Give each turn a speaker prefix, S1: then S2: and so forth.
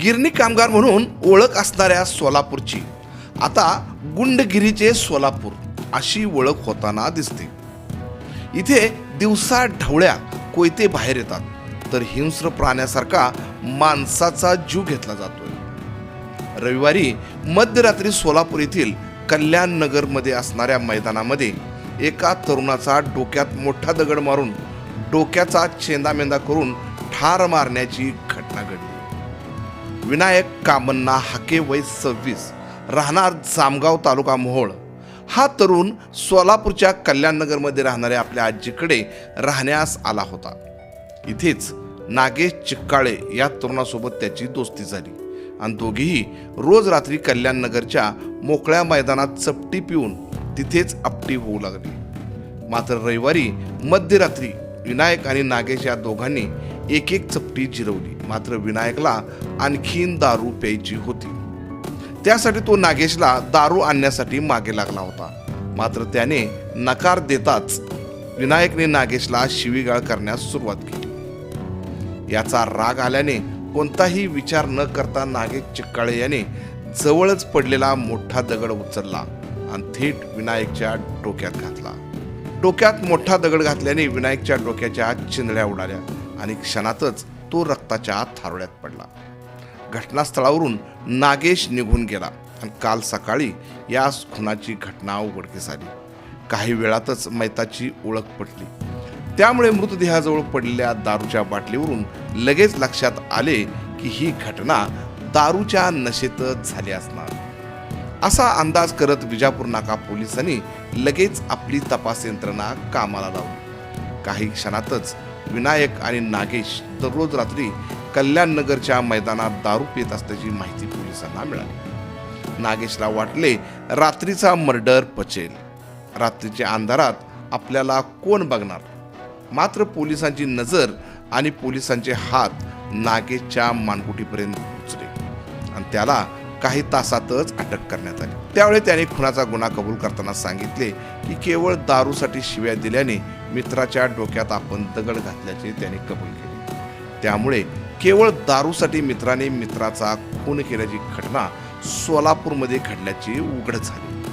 S1: गिरणी कामगार म्हणून ओळख असणाऱ्या सोलापूरची. आता गुंडगिरीचे सोलापूर अशी ओळख होताना दिसते. इथे दिवसा ढवळ्या कोयते बाहेर येतात तर हिंस्र प्राण्यासारखा माणसाचा जीव घेतला जातोय. रविवारी मध्यरात्री सोलापूर येथील कल्याण नगरमध्ये असणाऱ्या मैदानामध्ये एका तरुणाचा डोक्यात मोठा दगड मारून डोक्याचा चेंदामेंदा करून ठार मारण्याची विनायक कामन्ना हाके वय सव्वीस राहणार जामगाव तालुका मोहोळ. हा तरुण सोलापूरच्या कल्याणनगरमध्ये राहणाऱ्या आपल्या आजीकडे राहण्यास आला होता. इथेच नागेश चिक्काळे या तरुणासोबत त्याची दोस्ती झाली आणि दोघेही रोज रात्री कल्याणनगरच्या मोकळ्या मैदानात चपटी पिऊन तिथेच आपटी होऊ लागली. मात्र रविवारी मध्यरात्री विनायक आणि नागेश या दोघांनी एक एक चपटी जिरवली. मात्र विनायकला आणखीन दारू प्यायची होती. त्यासाठी तो नागेशला दारू आणण्यासाठी मागे लागला होता. मात्र त्याने नकार देताच विनायकने नागेशला शिवीगाळ करण्यास सुरुवात केली. याचा राग आल्याने कोणताही विचार न करता नागेश चिक्काळे याने जवळच पडलेला मोठा दगड उचलला आणि थेट विनायकच्या डोक्यात घातला. डोक्यात मोठा दगड घातल्याने विनायकच्या डोक्याच्या चिंधड्या उडाल्या. आणि क्षणातच तो रक्ताच्या आत थारोळ्यात पडला. घटनास्थळावरून नागेश निघून गेला आणि काल सकाळी या खुनाची घटना उघडकीस आली. काही वेळातच मैताची ओळख पटली. त्यामुळे मृतदेहाजवळ पडलेल्या दारूच्या बाटलीवरून लगेच लक्षात आले की ही घटना दारूच्या नशेतच झाली असणार. असा अंदाज करत विजापूर नाका पोलिसांनी लगेच आपली तपास यंत्रणा कामाला लावली. काही क्षणातच विनायक आणि नागेश दररोज रात्री कल्याण नगरच्या मैदानात दारू पित असल्याची माहिती पोलिसांना मिळाली. नागेशला वाटले रात्रीचा मर्डर पचेल. रात्रीच्या अंधारात आपल्याला कोण बघणार? मात्र पोलिसांची नजर आणि पोलिसांचे हात नागेशच्या मानकुटीपर्यंत पोचले आणि त्याला काही तासातच अटक करण्यात आली. त्यावेळी त्याने खुनाचा गुन्हा कबूल करताना सांगितले की केवळ दारूसाठी शिव्या दिल्याने मित्राच्या डोक्यात आपण दगड घातल्याचे त्याने कबूल केले. त्यामुळे केवळ दारूसाठी मित्राने मित्राचा खून केल्याची घटना सोलापूरमध्ये घडल्याची उघड झाली.